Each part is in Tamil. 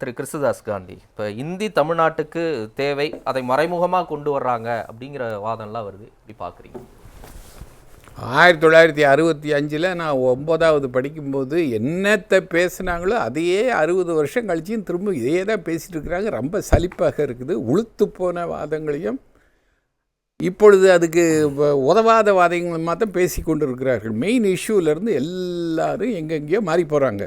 திரு கிறிஸ்துதாஸ் காந்தி. இப்போ இந்தி தமிழ்நாட்டுக்கு தேவை அதை மறைமுகமாக கொண்டு வர்றாங்க அப்படிங்கிற வாதம்லாம் வருது. இப்படி பார்க்குறீங்க ஆயிரத்தி தொள்ளாயிரத்தி அறுபத்தி அஞ்சில் நான் ஒம்பதாவது படிக்கும்போது என்னத்தை பேசுனாங்களோ அதையே அறுபது வருஷம் கழிச்சியும் திரும்ப இதே தான் பேசிட்டு இருக்கிறாங்க. ரொம்ப சலிப்பாக இருக்குது. உளுத்து போன வாதங்களையும் இப்பொழுது அதுக்கு வ- உதவாத வாதங்களை மாத்தம் பேசி கொண்டு இருக்கிறார்கள் மெயின் இஷ்யூலேருந்து எல்லாரும் எங்கெங்கேயோ மாறி போகிறாங்க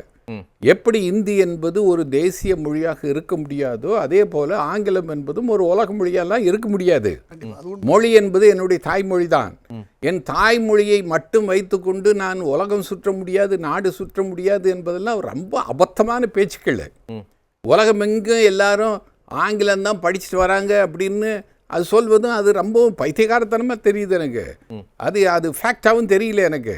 எப்படி இந்தி என்பது ஒரு தேசிய மொழியாக இருக்க முடியாதோ அதே போல் ஆங்கிலம் என்பதும் ஒரு உலக மொழியெல்லாம் இருக்க முடியாது. மொழி என்பது என்னுடைய தாய்மொழி தான் என் தாய்மொழியை மட்டும் வைத்துக்கொண்டு நான் உலகம் சுற்ற முடியாது நாடு சுற்ற முடியாது என்பதெல்லாம் ரொம்ப அபத்தமான பேச்சுக்கள். உலகம் எங்கும் எல்லாரும் ஆங்கிலம் தான் படிச்சுட்டு வராங்க அப்படின்னு அது சொல்வதும் அது ரொம்ப பைத்தியகாரத்தனமாக தெரியுது எனக்கு. அது அது ஃபேக்டாகவும் தெரியல எனக்கு.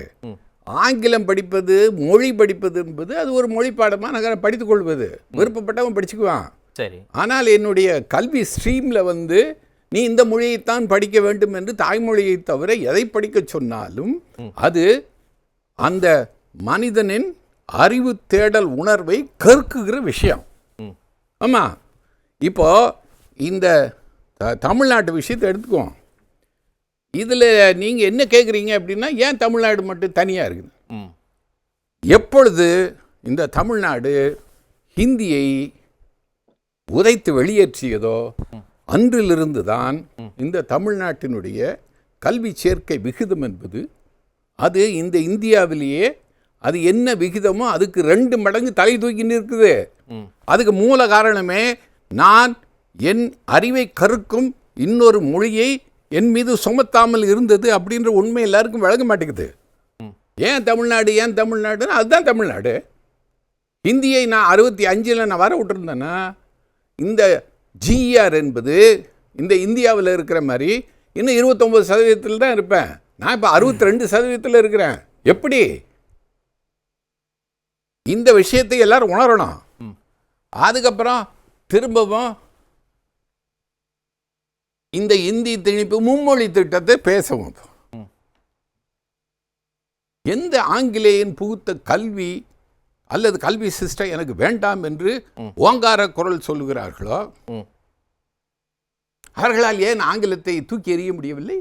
ஆங்கிலம் படிப்பது மொழி படிப்பது என்பது அது ஒரு மொழி பாடமாக நான் படித்துக் கொள்வது. விருப்பப்பட்டவன் படிச்சுக்குவான். சரி. ஆனால் என்னுடைய கல்வி ஸ்ட்ரீமில் வந்து நீ இந்த மொழியைத்தான் படிக்க வேண்டும் என்று தாய்மொழியை தவிர எதை படிக்க சொன்னாலும் அது அந்த மனிதனின் அறிவு தேடல் உணர்வை கற்குகிற விஷயம். ஆமாம் இப்போ இந்த த- தமிழ்நாட்டு விஷயத்தை எடுத்துக்குவோம். இதில் நீங்கள் என்ன கேட்குறீங்க அப்படின்னா ஏன் தமிழ்நாடு மட்டும் தனியாக இருக்குது? எப்பொழுது இந்த தமிழ்நாடு ஹிந்தியை உதைத்து வெளியேற்றியதோ அன்றிலிருந்து தான் இந்த தமிழ்நாட்டினுடைய கல்வி சேர்க்கை விகிதம் என்பது அது இந்த இந்தியாவிலேயே அது என்ன விகிதமோ அதுக்கு ரெண்டு மடங்கு தலை தூக்கி நிற்குது. ம். அதுக்கு மூல காரணமே நான் என் அறிவை கருக்கும் இன்னொரு மொழியை என் மீது சுமத்தாமல் இருந்தது அப்படின்ற உண்மை எல்லாருக்கும் விளங்க மாட்டேங்குது. ஏன் தமிழ்நாடு ஏன் தமிழ்நாடுன்னா? அதுதான் தமிழ்நாடு. ஹிந்தியை நான் அறுபத்தி அஞ்சில் நான் வர விட்டுருந்தேன்னா இந்த ஜிஆர் என்பது இந்த இந்தியாவில் இருக்கிற மாதிரி இன்னும் இருபத்தொம்பது சதவீதத்தில் தான் இருப்பேன். நான் இப்போ அறுபத்தி ரெண்டு சதவீதத்தில் இருக்கிறேன். எப்படி? இந்த விஷயத்தை எல்லாரும் உணரணும். அதுக்கப்புறம் திரும்பவும் இந்த இந்தி திணிப்பு மும்மொழி திட்டத்தை பேசவும் எந்த ஆங்கிலேயன் புகுத்த கல்வி அல்லது கல்வி சிஸ்டம் எனக்கு வேண்டாம் என்று ஓங்கார குரல் சொல்லுகிறார்களோ? அவர்களால் ஏன் ஆங்கிலத்தை தூக்கி எறிய முடியவில்லை?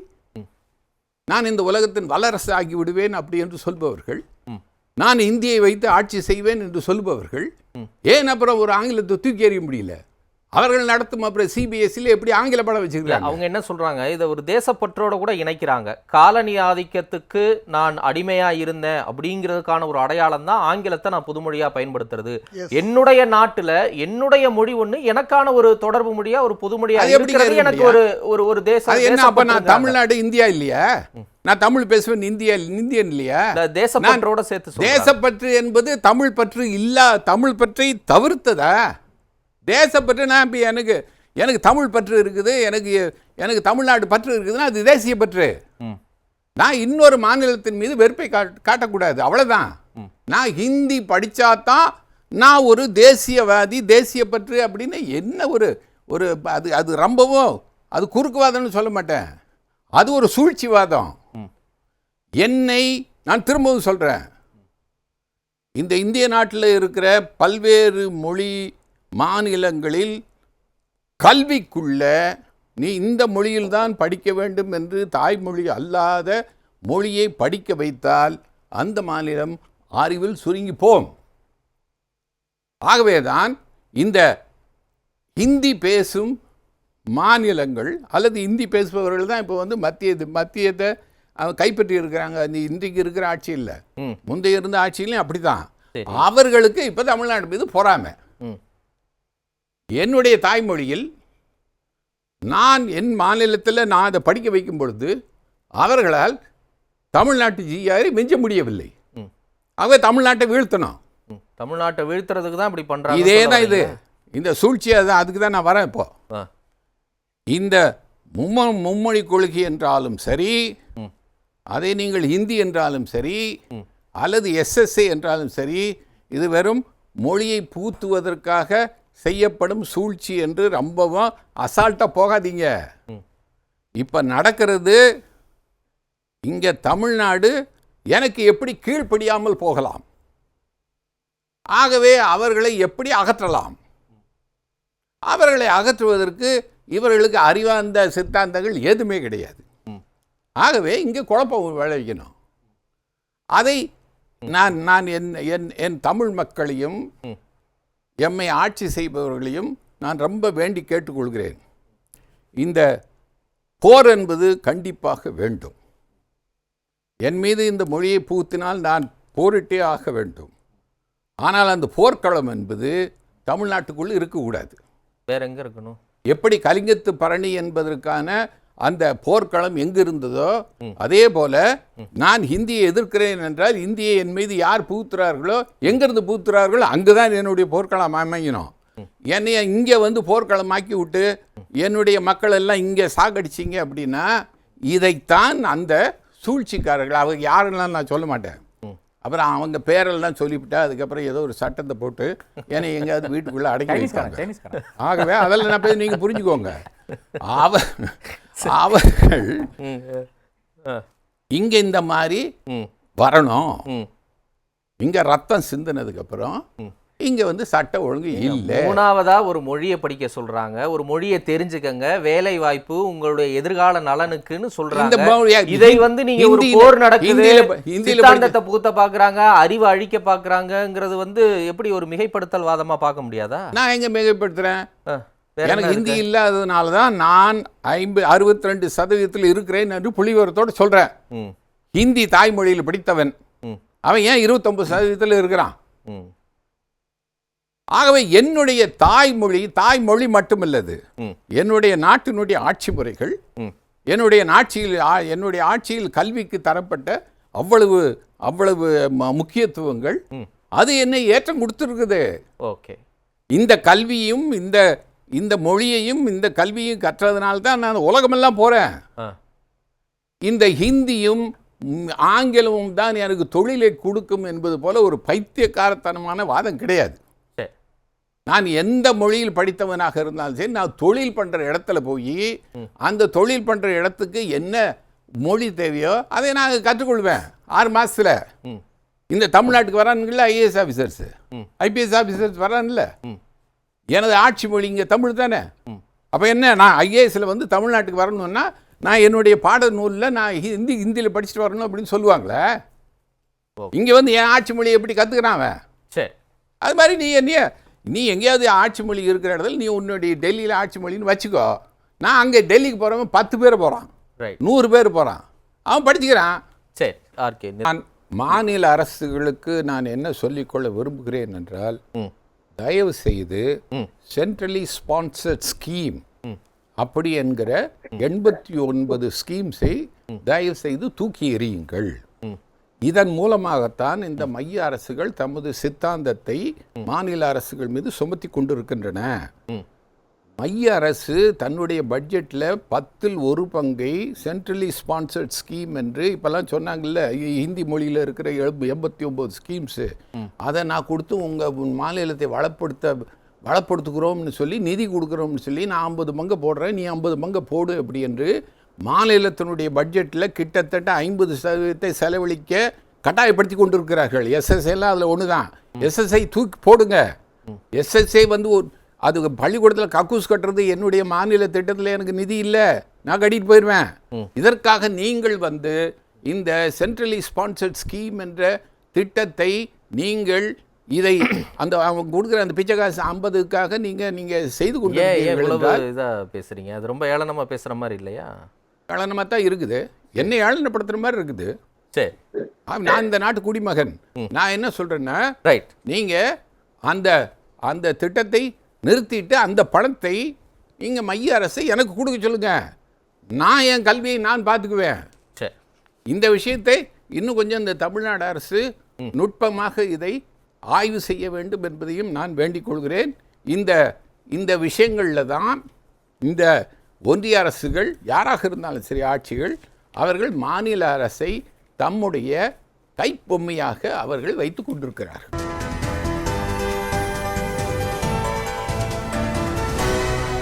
நான் இந்த உலகத்தின் வல்லரசு ஆகிவிடுவேன் அப்படி என்று சொல்பவர்கள். நான் இந்தியை வைத்து ஆட்சி செய்வேன் என்று சொல்பவர்கள். ஏன் அப்புறம் ஒரு ஆங்கிலத்தை தூக்கி எறிய முடியல? அவர்கள் நடத்தும் அப்புறம் சிபிஎஸ்சியில் எப்படி ஆங்கில படம் இல்ல வச்சிருக்காங்க அவங்க என்ன சொல்றாங்க? இதை ஒரு தேசப்பற்றோட கூட இணைக்கிறாங்க. காலனி ஆதிக்கத்துக்கு நான் அடிமையா இருந்தேன் அப்படிங்கிறதுக்கான ஒரு அடையாளம் தான் ஆங்கிலத்தை நான் புதுமொழியா பயன்படுத்துறது. என்னுடைய நாட்டுல என்னுடைய மொழி ஒண்ணு எனக்கான ஒரு தொடர்பு மொழியா ஒரு புதுமொழியா அது எப்படிங்க இருக்கிறது. இருக்க எனக்கு ஒரு ஒரு ஒரு தேச அது என்ன அப்ப நான். தமிழ்நாடு இந்தியா இல்லையா? நான் தமிழ் பேசுவேன் இந்தியா இந்தியன் இல்லையா? இல்ல, தேசப்பற்றோட சேர்த்து. தேசப்பற்று என்பது தமிழ் பற்று இல்லா தமிழ் பற்றை தவிர்த்ததா? தேசப்பற்று நான் இப்போ எனக்கு எனக்கு தமிழ் பற்று இருக்குது எனக்கு எனக்கு தமிழ்நாடு பற்று இருக்குதுன்னா அது தேசிய பற்று. நான் இன்னொரு மாநிலத்தின் மீது வெறுப்பை காட்- காட்டக்கூடாது. அவ்வளவுதான். நான் ஹிந்தி படிச்சாதான் நான் ஒரு தேசியவாதி தேசிய பற்று அப்படின்னு என்ன ஒரு ஒரு அது அது ரொம்பவும் அது குறுக்குவாதம்னு சொல்ல மாட்டேன். அது ஒரு சூழ்ச்சிவாதம். என்னை நான் திரும்பவும் சொல்கிறேன் இந்த இந்திய நாட்டில் இருக்கிற பல்வேறு மொழி மாநிலங்களில் கல்விக்குள்ள நீ இந்த மொழியில்தான் படிக்க வேண்டும் என்று தாய்மொழி அல்லாத மொழியை படிக்க வைத்தால் அந்த மாநிலம் அறிவில் சுருங்கி போம் ஆகவேதான் இந்த ஹிந்தி பேசும் மாநிலங்கள் அல்லது ஹிந்தி பேசுபவர்கள் தான் இப்போ வந்து மத்திய மத்தியத்தை கைப்பற்றி இருக்கிறாங்க அந்த இன்றைக்கு இருக்கிற ஆட்சி இல்லை. முந்தைய இருந்த ஆட்சியிலையும் அப்படிதான் சரி. அவர்களுக்கு இப்போ தமிழ்நாடு மீது பொறாமை. என்னுடைய தாய்மொழியில் நான் என் மாநிலத்தில் நான் அதை படிக்க வைக்கும் பொழுது அவர்களால் தமிழ்நாட்டு ஜிஆரை மிஞ்ச முடியவில்லை. அவங்க தமிழ்நாட்டை வீழ்த்தணும். தமிழ்நாட்டை வீழ்த்துறதுக்கு தான் இப்படி பண்றாங்க இதே தான் இது. இந்த சூழ்ச்சி அதான் அதுக்கு தான் நான் வரேன் இப்போ. இந்த மும்ம மும்மொழி கொள்கை என்றாலும் சரி. அதை நீங்கள் ஹிந்தி என்றாலும் சரி. அல்லது எஸ்எஸ்ஏ என்றாலும் சரி இது வெறும் மொழியை பூத்துவதற்காக செய்யப்படும் சூழ்ச்சி என்று ரொம்பவும் அசால்ட்டாக போகாதீங்க. இப்போ நடக்கிறது இங்கே தமிழ்நாடு எனக்கு எப்படி கீழ்ப்படியாமல் போகலாம் ஆகவே அவர்களை எப்படி அகற்றலாம் அவர்களை அகற்றுவதற்கு இவர்களுக்கு அறிவார்ந்த சித்தாந்தங்கள் எதுவுமே கிடையாது. ஆகவே இங்கே குழப்பம் விளைவிக்கணும் அதை நான் நான் என் என் என் தமிழ் மக்களையும். எம்மை ஆட்சி செய்பவர்களையும் நான் ரொம்ப வேண்டி கேட்டுக்கொள்கிறேன். இந்த போர் என்பது கண்டிப்பாக வேண்டும். என் மீது இந்த மொழியை புகுத்தினால் நான் போரிட்டே ஆக வேண்டும். ஆனால் அந்த போர்க்களம் என்பது தமிழ்நாட்டுக்குள் இருக்கக்கூடாது. வேற எங்க இருக்கணும்? எப்படி கலிங்கத்து பரணி என்பதற்கான அந்த போர்க்களம் எங்கு இருந்ததோ அதே போல நான் ஹிந்தியை எதிர்க்கிறேன் என்றால் இந்தியை என் மீது யார் புகுத்துறார்களோ எங்கிருந்து புகுத்துறார்களோ அங்குதான் என்னுடைய போர்க்களம் அமையணும். என்னைய இங்கே வந்து போர்க்களமாக்கி விட்டு என்னுடைய மக்கள் எல்லாம் இங்கே சாகடிச்சிங்க அப்படின்னா இதைத்தான் அந்த சூழ்ச்சிக்காரர்கள் அவங்க யாரெல்லாம் நான் சொல்ல மாட்டேன். அப்புறம் அவங்க பேரெல்லாம் சொல்லிவிட்டா அதுக்கப்புறம் ஏதோ ஒரு சட்டத்தை போட்டு என்னை எங்கேயாவது வீட்டுக்குள்ளே அடக்கி சைனீஸ்காரன் ஆகவே அதெல்லாம் நான் போய் நீங்கள் புரிஞ்சுக்கோங்க. அவ அவர்கள் இங்கே இந்த மாதிரி வரணும். இங்கே ரத்தம் சிந்தினதுக்கப்புறம் இங்கே வந்து சட்ட ஒழுங்கு இல்லை. மூணாவதா ஒரு மொழியை படிக்க சொல்றாங்க. ஒரு மொழியை தெரிஞ்சுக்கங்க. வேலை வாய்ப்பு உங்களுடைய எதிர்கால நலனுக்குன்னு சொல்றாங்க. இதை வந்து நீங்க ஒரு போர் நடக்குது. சித்தாந்தத்தை புகுத்த பாக்குறாங்க அறிவை அழிக்க பாக்குறாங்கிறது வந்து எப்படி ஒரு மிகைப்படுத்தல் வாதமா பார்க்க முடியாதா? நான் எங்கே வேற எனக்கு ஹிந்தி? இல்லாததுனால தான் நான் ஐம்பது அறுபத்தி ரெண்டு சதவீதத்தில் இருக்கிறேன் என்று புள்ளிவரத்தோடு சொல்கிறேன் ஹிந்தி தாய்மொழியில் படித்தவன் அவன் ஏன் இருபத்தொம்பது சதவீதத்தில் இருக்கிறான் ஆகவே என்னுடைய தாய்மொழி தாய்மொழி மட்டுமல்லது. என்னுடைய நாட்டினுடைய ஆட்சி முறைகள். என்னுடைய நாட்சியில் ஆ- என்னுடைய ஆட்சியில் கல்விக்கு தரப்பட்ட அவ்வளவு அவ்வளவு முக்கியத்துவங்கள். அது என்னை ஏற்றம் கொடுத்துருக்குது ஓகே இந்த கல்வியும் இந்த இந்த மொழியையும் இந்த கல்வியும் கற்றதுனால தான் நான் உலகமெல்லாம் போகிறேன் இந்த ஹிந்தியும் ஆங்கிலமும் தான் எனக்கு தொழிலை கொடுக்கும் என்பது போல ஒரு பைத்தியக்காரத்தனமான வாதம் கிடையாது. நான் எந்த மொழியில் படித்தவனாக இருந்தாலும் சரி நான் தொழில் பண்ணுற இடத்துல போய் அந்த தொழில் பண்ணுற இடத்துக்கு என்ன மொழி தேவையோ அதை நான் கற்றுக்கொள்வேன். ஆறு மாசத்துல. ம், இந்த தமிழ்நாட்டுக்கு வரானுங்கள ஐஏஎஸ் ஆஃபீஸர்ஸு. ஐபிஎஸ் ஆஃபீஸர்ஸ் வரான்ல. எனது ஆட்சி மொழி இங்கே தமிழ் தானே. அப்போ என்ன நான் ஐஏஎஸ்ல வந்து தமிழ்நாட்டுக்கு வரணும்னா நான் என்னுடைய பாட நூலில் நான் ஹிந்தி ஹிந்தியில் படிச்சுட்டு வரணும் அப்படின்னு சொல்லுவாங்களே. இங்கே வந்து என் ஆட்சி மொழியை எப்படி கற்றுக்கிறான் அவன்? சரி அது மாதிரி நீ என்ன நீ எங்கேயாவது ஆட்சி மொழி இருக்கிற இடத்துல நீ உன்னுடைய டெல்லியில் ஆட்சி மொழின்னு வச்சுக்கோ. நான் அங்கே டெல்லிக்கு போகிறவன் பத்து பேர் போகிறான் நூறு பேர் போகிறான் அவன் படிச்சுக்கிறான். சரி ஆர்கே நான் மாநில அரசுகளுக்கு நான் என்ன சொல்லிக்கொள்ள விரும்புகிறேன் என்றால் தயவு செய்து. Centrally sponsored scheme. அப்படி என்கிற எண்பத்தி ஒன்பது ஸ்கீம்ஸை தயவு செய்து தூக்கி எறியுங்கள். இதன் மூலமாகத்தான் இந்த மைய அரசுகள் தமது சித்தாந்தத்தை மாநில அரசுகள் மீது சுமத்தி கொண்டிருக்கின்றன. மைய அரசு தன்னுடைய பட்ஜெட்டில் பத்தில் ஒரு பங்கை சென்ட்ரலி ஸ்பான்சர்ட் ஸ்கீம் என்று இப்போல்லாம் சொன்னாங்கல்ல ஹிந்தி மொழியில் இருக்கிற எண்பத்தி ஒம்பது ஸ்கீம்ஸு அதை நான் கொடுத்து உங்கள் மாநிலத்தை வளப்படுத்த வளப்படுத்துகிறோம்னு சொல்லி நிதி கொடுக்குறோம்னு சொல்லி நான் ஐம்பது பங்கு போடுறேன் நீ ஐம்பது பங்கு போடு அப்படி என்று மாநிலத்தினுடைய பட்ஜெட்டில் கிட்டத்தட்ட ஐம்பது சதவீதத்தை செலவழிக்க கட்டாயப்படுத்தி கொண்டிருக்கிறார்கள். எஸ்எஸ்ஐ எல்லாம் அதில் ஒன்று தான் எஸ்எஸ்ஐ தூக்கி போடுங்க. எஸ்எஸ்ஐ வந்து ஒரு அது பள்ளிக்கூடத்தில் கக்கூஸ் கட்டுறது என்னுடைய மாநில திட்டத்தில் எனக்கு நிதி இல்லை. நான் கட்டிட்டு போயிடுவேன் இதற்காக நீங்கள் வந்து இந்த சென்ட்ரலி ஸ்பான்சர்ட் ஸ்கீம் என்ற திட்டத்தை நீங்கள் இதை அந்த அவங்க கொடுக்குற அந்த பிச்சை காசு ஐம்பதுக்காக நீங்கள் நீங்கள் செய்து கொண்டு ஏன் ஏன் இருக்கிறீர்கள் இவ்வளவு என்றால் இதா பேசுறீங்க? அது ரொம்ப ஏளனமா பேசுற மாதிரி இல்லையா? ஏளனமாக தான் இருக்குது. என்னை ஏளனப்படுத்துகிற மாதிரி இருக்குது. சரி. நான் இந்த நாட்டு குடிமகன். நான் என்ன சொல்கிறேன்னா ரைட் நீங்கள் அந்த அந்த திட்டத்தை நிறுத்திட்டு அந்த பணத்தை நீங்கள் மைய அரசை எனக்கு கொடுக்க சொல்லுங்க. நான் என் கல்வியை நான் பார்த்துக்குவேன். சரி இந்த விஷயத்தை இன்னும் கொஞ்சம் இந்த தமிழ்நாடு அரசு நுட்பமாக இதை ஆய்வு செய்ய வேண்டும் என்பதையும் நான் வேண்டிக் கொள்கிறேன். இந்த இந்த விஷயங்களில் தான் இந்த ஒன்றிய அரசுகள் யாராக இருந்தாலும் சரி ஆட்சிகள் அவர்கள் மாநில அரசை தம்முடைய கைப்பொம்மையாக அவர்கள் வைத்துக் கொண்டிருக்கிறார்கள்.